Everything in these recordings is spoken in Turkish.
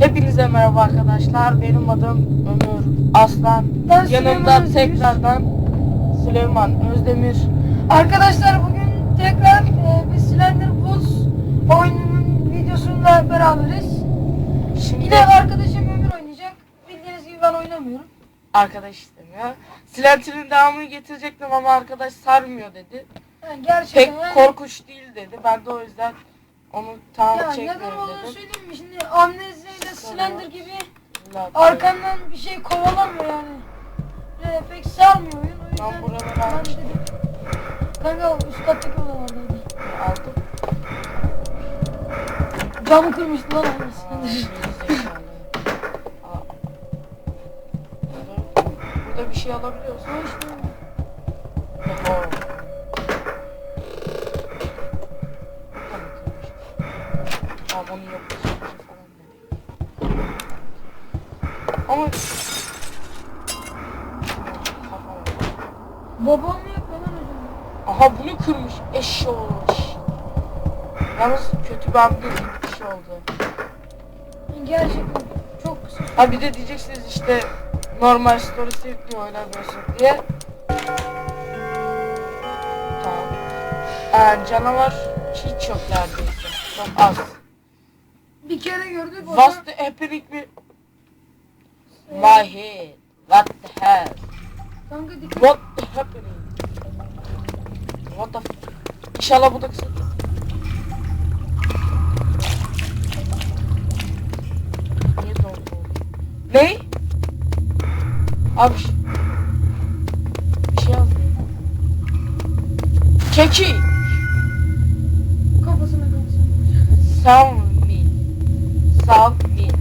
Hepinize merhaba arkadaşlar. Benim adım Ömür Aslan. Ben Süleyman Yanımda Özdemir. tekrardan Süleyman Özdemir. Arkadaşlar bugün tekrar e, bir Slender Bulls oyununun videosuyla beraberiz. Şimdi Yine arkadaşım Ömür oynayacak. Bildiğiniz gibi ben oynamıyorum. arkadaş istemiyor. Slender'in devamını getirecektim ama arkadaş sarmıyor dedi. Yani Pek gerçekten yani, korkunç değil dedi. Ben de o yüzden onu tamam ya neden çekmiyorum olduğunu dedim. söyleyeyim mi? Şimdi Amnesia ile Slender gibi arkandan bir şey kovalamıyor yani. E, pek sarmıyor oyun. O yüzden Ben buraları almıştım. Kanka üst kattaki odalardaydı. aldım. Camı kırmıştı lan. Aa. Burada, bir şey alabiliyorsun. O işte. Onu yapacağım falan dedik. Ama. Babam mı yapıyor lan hocam? Aha bunu kırmış eşşoğlu. Yalnız kötü ben bir kişi oldu. Gerçekten çok kısa. Ha bir de diyeceksiniz işte normal story sevdiği oynamıyorsun diye. Tamam. Yani canavar hiç yok neredeyse. Çok az. Bir kere gördük o What's the happening mi? My head. What the hell? kanka dikkat What the happening? What the f... İnşallah bu da kısa. Niye dondu? Ne? Abi bir şey yazdı. Keki. kafasına kalsın. Savmil. Savmil.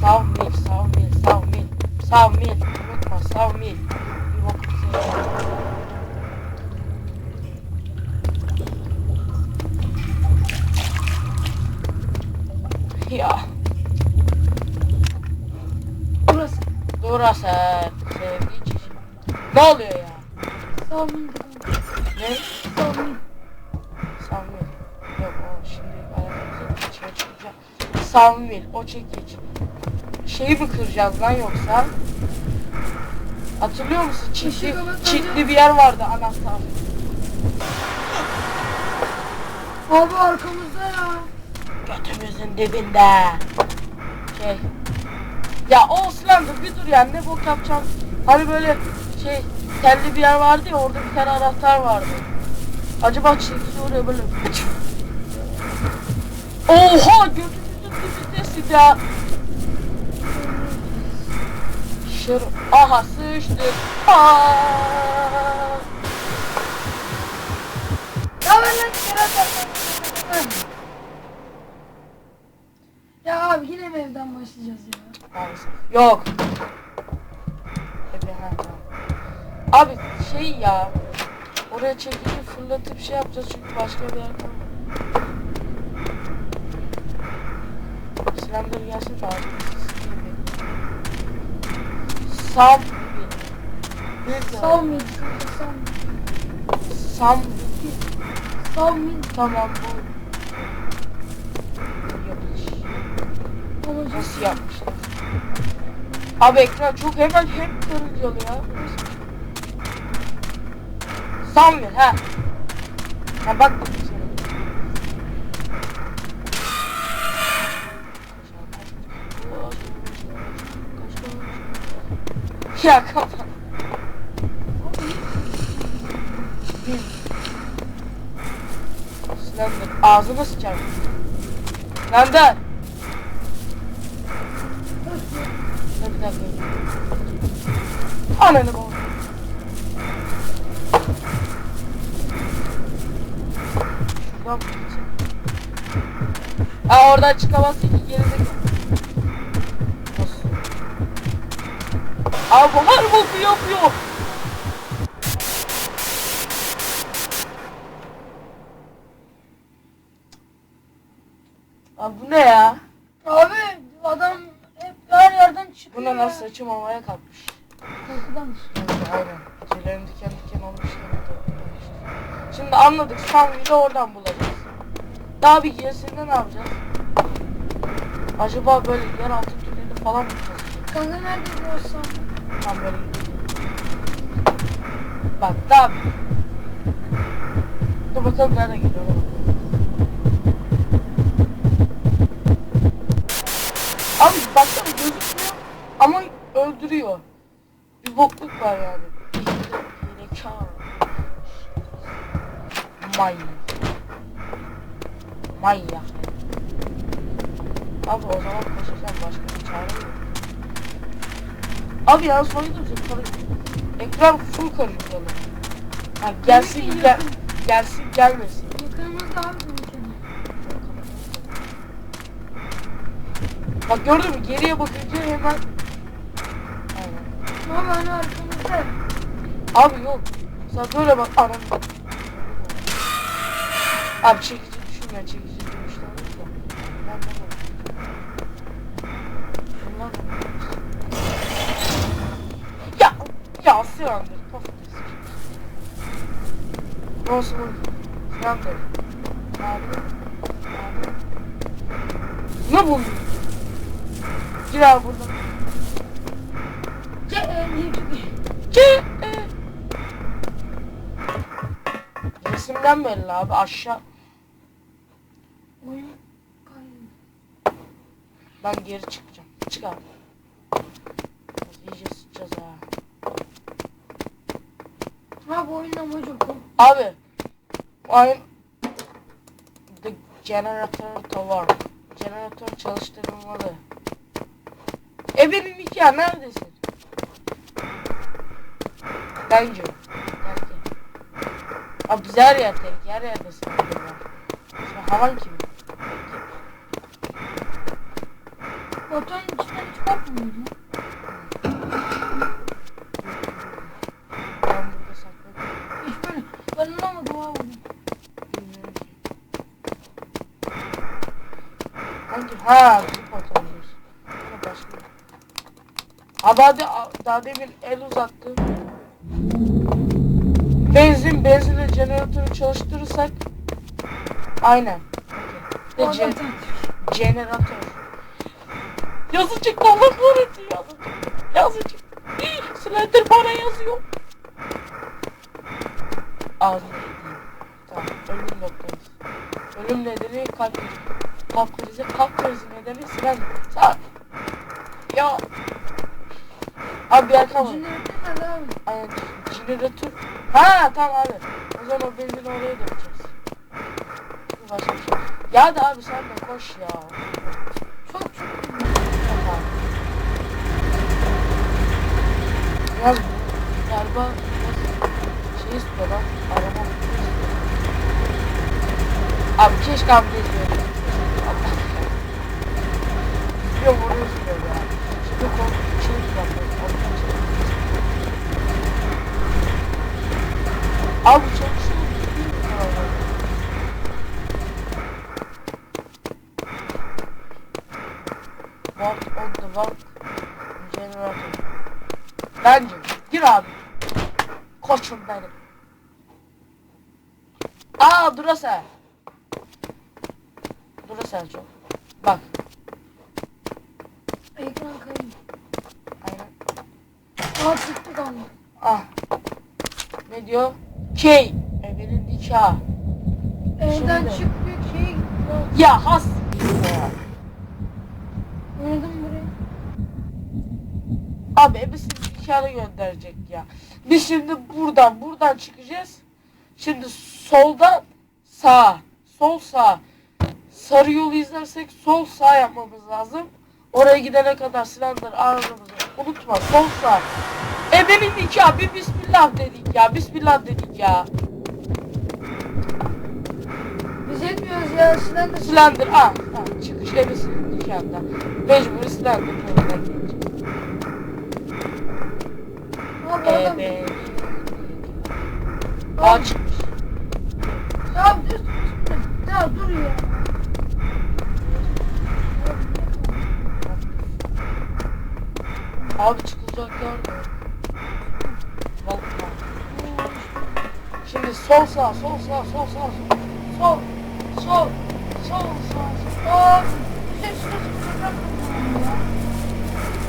Savmil. Savmil. Savmil. Savmil. Unutma savmil. Bir bakıp seni. Ya. Burası. Burası sevdiği çeşit. Ne oluyor ya? Salmin Ne? Salmin. Savmil. Yok o şimdi aramızda içine çıkacak. Savmil. O çekiç. Şeyi mi kıracağız lan yoksa? Hatırlıyor musun? Çitli, alıp çitli bir yer vardı anahtar. Abi arkamızda ya. Götümüzün dibinde. Şey. Ya o Slender bir dur ya ne bok yapacağım. Hani böyle şey telli bir yer vardı ya orada bir tane anahtar vardı. Acaba çekici oraya böyle Oha dibindesin ya. Şır aha sıçtık. Aa! Ya ben lan kerata. Ya abi yine mi evden başlayacağız ya? Yok. Abi şey ya. Oraya çekici fırlatıp şey yapacağız çünkü başka bir yer kalmadı. Slender gelsin de abi. Sam. Salmin. Sam. Salmin. Tamam bu. Olacak. Nasıl yapmışlar? Abi ekran çok hemen hep karıncalı ya. Samir ha. Ha bak bakayım Ya kapat. Slender ağzına sıçar. Slender. Dur bir dakika. Ananı baba. Şuradan mı? Ha oradan çıkamazsın ki gerizekalı. Nasıl? Abi her boku yapıyor. Abi bu ne ya? Abi adam hep her yerden çıkıyor. Bu ne lan saçım havaya kalkmış. Korkudan. Evet, aynen. Tüylerim diken diken olmuş. Şimdi anladık. Samvi'yi de oradan bulacağız. Daha bir gerisinde ne yapacağız? Acaba böyle yeraltı tüneli falan mı çalışıyor? Kanka nerede diyorsan? Tam böyle Bak daha. Dur bakalım nerede geliyor ona bakalım. Abi baksana gözükmüyor ama öldürüyor. Bir bokluk var yani. Manyak. Manyak. Abi o zaman koşacağım başka bir çare. Abi ya karı. Ekran full karıştıralım. Ha gelsin Yakın, gel yakın. gelsin gelmesin. Yakınımızda abi senin Bak gördün mü geriye bakınca hemen Aynen. Ama hani arkamızda. Abi yok. Sen böyle bak anam. Abi çekici düşünme çekici dönüşte olursa. Ben de bak. Bunlar da Ya ya Siyandır kafa kesik. Oğlum? Siyandır. Abi. Abi. Ne buldun? Gir abi buradan. E? Ki e. Resimden belli abi aşağı. Ben geri çıkacağım. Çık abi. İyice sıçacağız ha. Ha bu oyunun amacı bu. Abi. Oyun The generator tower. Jeneratör çalıştırılmalı. Ebenin nikahı neredesin? Bence. Belki. Abi biz her yerdeyiz. Her yerdesin. Şimdi havan kim? Batuhan'ın içinden hiç korkmuyor mu? Ben burada sakladım. Hiç böyle. Ben anlamadım abi. Bilmiyorum ki. Hangi? Ha, bu. Ama başka. Daha demin el uzattı. Benzin, benzinle jeneratörü çalıştırırsak. Aynen. Okay. İşte ce- jeneratör. Yazı çıktı Allah kahretsin yazı çıktı. Yazı çıktı. Slender bana yazıyor. Ağzını. Tamam ölüm noktayız. Ölüm nedeni kalp Kalp krizi, kalp krizi nedeni Slender. Sağ. Ya. Abi bir yer kalmadı. Jeneratör nerede abi? Aynen jeneratör. Ha tamam abi. O zaman o benzini oraya dökeceğiz. Bu Başka bir şey. Ya da abi sen de koş ya. Çok çok. Biraz galiba şey istiyor lan. Araba Abi keşke abi izliyordum. Allah Yok onu istiyor ya. Şimdi korkunç şey yapıyor. Korkunç şey. Abi? Work on the work generator. Bence gir abi. Koçum benim. Aa Duracell. Duracell çok. Bak. Ekran kaydı. Aynen. Aa çıktı kanka. Ah. Ne diyor? K. Evinin nikahı. Evden Şimdi. çık diyor şeye git. Ya has. Oynadım buraya. Abi ebesini nikahına gönderecek ya. Biz şimdi buradan buradan çıkacağız. Şimdi soldan sağ. Sol sağ. Sarı yolu izlersek sol sağ yapmamız lazım. Oraya gidene kadar silendir ağzımızı unutma. Sol sağ. Ebenin nikahı bir bismillah dedik ya. Bismillah dedik ya. Biz etmiyoruz ya. Sinan da Silendir ah. ah çıkış ebesinin nikahında. Mecburi silendir. Abi adam. Ebenin Aa çıkmış. Ya düz. Ya dur ya. Abi çıkılacak yer de. Şimdi sol sağ, sol sağ, sol sağ, sol. Sol, sol, sol sol. ya.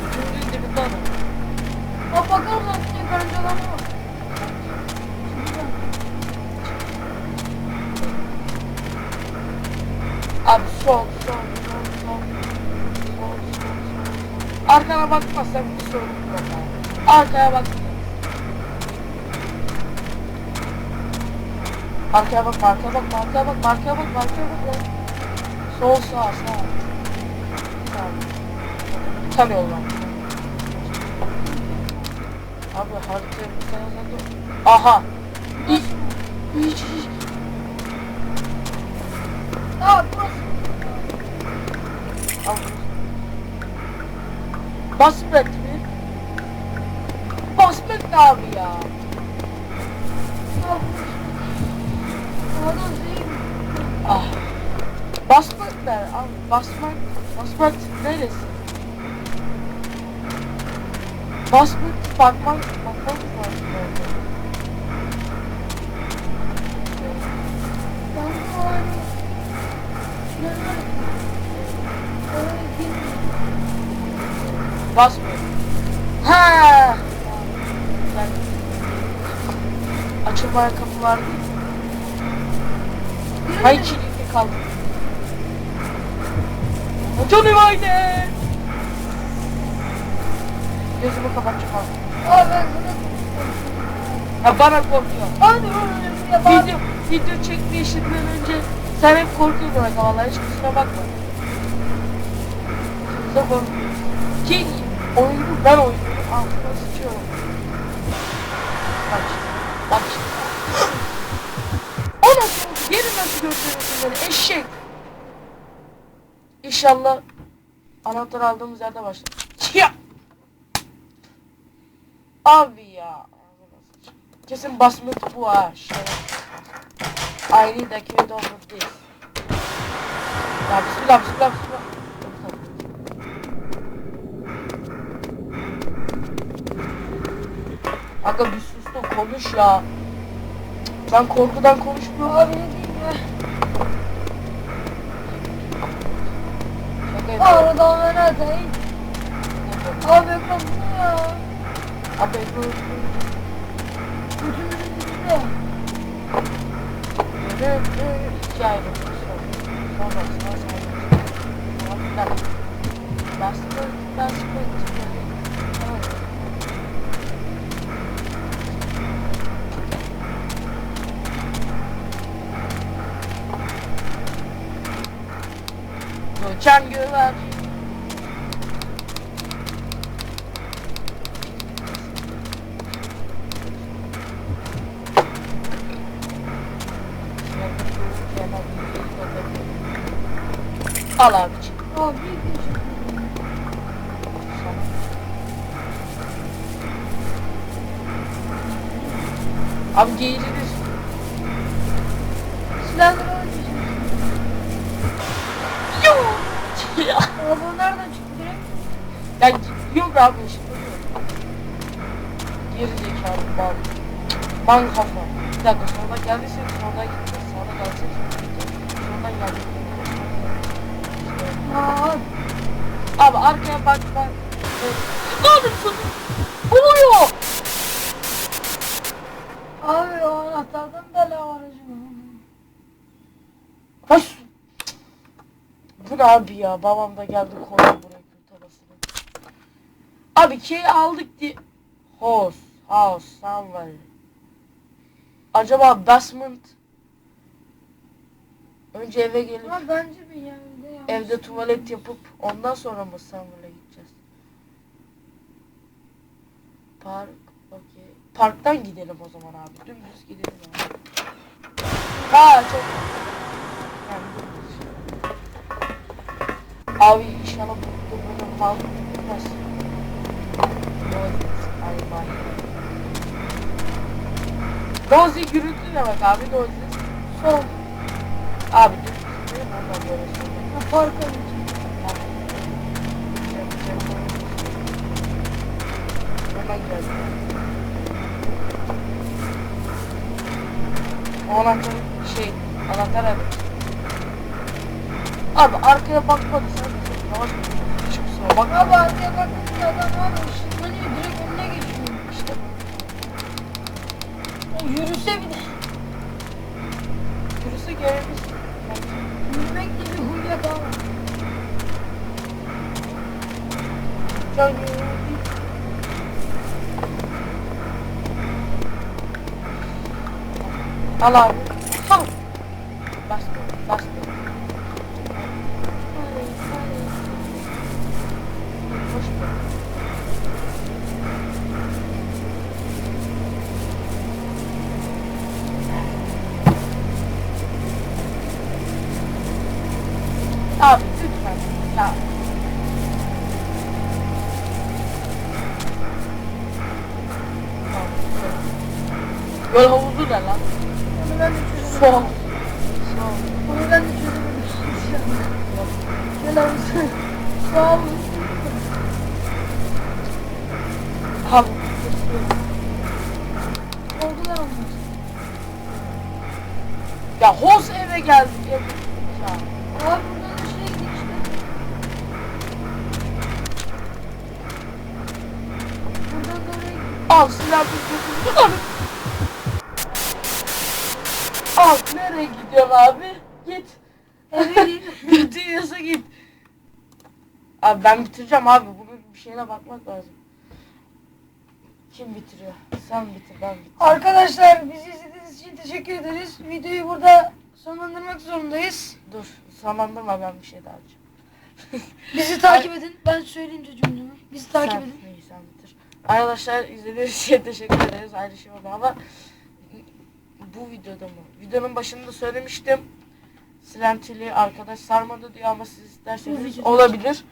Üçüncünün dibinde adam. Bak lan bir karınca adam var. Abi sol, sol, sol, sol. Sol, sol, sol. Arkana bakmazsan bir sorun yok abi. Arkaya bak. Arkaya bak, arkaya bak, arkaya bak, arkaya bak, arkaya bak lan. Sol, sağ, sağ. Sağ. Tane yol var. Abi haritaya bir tane zaten. Aha. Hiç, hiç, hiç. Aa burası. Al. Basmet mi? Basmet ne abi ya? Ah. Basmet ne abi? Basmet, basmet neresi? Basmet bakmak, bakmak lazım. Ben bu arada. Basmet. Ha. Ben açılmayan kapı var değil. Hayır kilitli kaldı. Johnny Wayne! Gözümü kapatacağım abi. Aa ben. Ya bana korkuyor. Hadi oğlum. Video, video çekme işinden önce sen hep korkuyorsun demek vallahi hiç kusura bakma. Kimse korkmuyor. Ki oyunu ben oynuyorum. Altıma sıçıyorum. Bak şimdi. Bak şimdi. O nasıl oldu? Geri nasıl gösteriyorsun beni? Eşek. İnşallah anahtar aldığımız yerde başlar. Ya. Abi ya. Kesin basmet bu ha. Şey. I need a kid over this. Ya bismillah bismillah bismillah. Aga bir sus da konuş ya. Ben korkudan konuşmuyorum. Abi ne diyeyim ya. Şaka yapıyorum. Aradan nerede? Abi ekran bu ya. Abi ekranı Götümüzün dibinde. İki ayrı. Sonra sonra sonra. Bastı, bastı. Göçen Al abiciğim. Abi. Abi geğirilir. Öldürecek. ya. Abi nereden çıktı direkt? Ya yok abi yok. Geri zekalı mal. Man kafa. Bir dakika sonradan geldiyse sonradan gideceğiz. Sonra gelsek sonradan geldik. Abi arkaya bak bak. Evet. Ne yapıyorsun? Oluyor. abi o anahtardan bela var acaba. Bu ne abi ya? Babam da geldi koydu buraya kurtarasını. Abi key aldık diye. House. House. Somewhere. Acaba basement Önce eve gelip Ama bence bir yerde yanlış. evde tuvalet yapıp ondan sonra mı Summer'la gideceğiz? Park. Okey. Parktan gidelim o zaman abi. Dümdüz gidelim abi. Ha çok. Yani dümdüz. Abi inşallah bu bunu mal bitmez. Ay vay. Dozi gürültü demek abi dozi. Sol. Abi dümdüz gidelim ondan böyle söyleyeyim. Ha, park önce. Hemen geldi. O anahtar şey anahtar evet. Abi arkaya bakmadıysan yavaş hiç kusura bakma. Abi arkaya baktığında adam abi ışınlanıyor direkt önüne geçiyor. İşte O yürüse bir de birisi gelmiş. Çok Al abi. Al. Bastı, bastı. Hoş bulduk. Abi lütfen. Ya. Göl havuzu ne lan? Onu ben de çözemedim. Soğuk. Onu ben de çözemedim. Gel havuzu. Su havuzu. Abi. Oldular onlar. Ya Hos eve geldi. Ya. Abi buradan da şey işte. Buradan da oraya. Al silah bir gözünü. Al. Al nereye gidiyorsun abi? Git. Eve değil. Götürüyorsa git. Abi ben bitireceğim abi. Bunun bir şeyine bakmak lazım. Kim bitiriyor? Sen bitir ben bitir. Arkadaşlar bizi izlediğiniz için teşekkür ederiz. Videoyu burada sonlandırmak zorundayız. Dur sonlandırma ben bir şey daha açayım. Bizi takip edin. Ben söyleyince cümlemi. Bizi takip sen, edin. iyi, sen bitir. Arkadaşlar izlediğiniz için teşekkür ederiz. Ayrı şey ama bu videoda mı? Videonun başında söylemiştim. Silentili arkadaş sarmadı diyor ama siz isterseniz olabilir.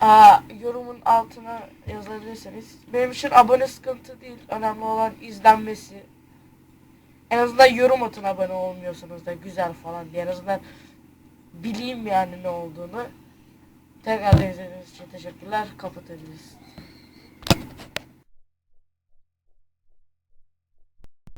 Aa, yorumun altına yazabilirseniz. Benim için abone sıkıntı değil. Önemli olan izlenmesi. En azından yorum atın abone olmuyorsanız da güzel falan diye. En azından bileyim yani ne olduğunu. Tekrar izlediğiniz için teşekkürler. Kapatabiliriz.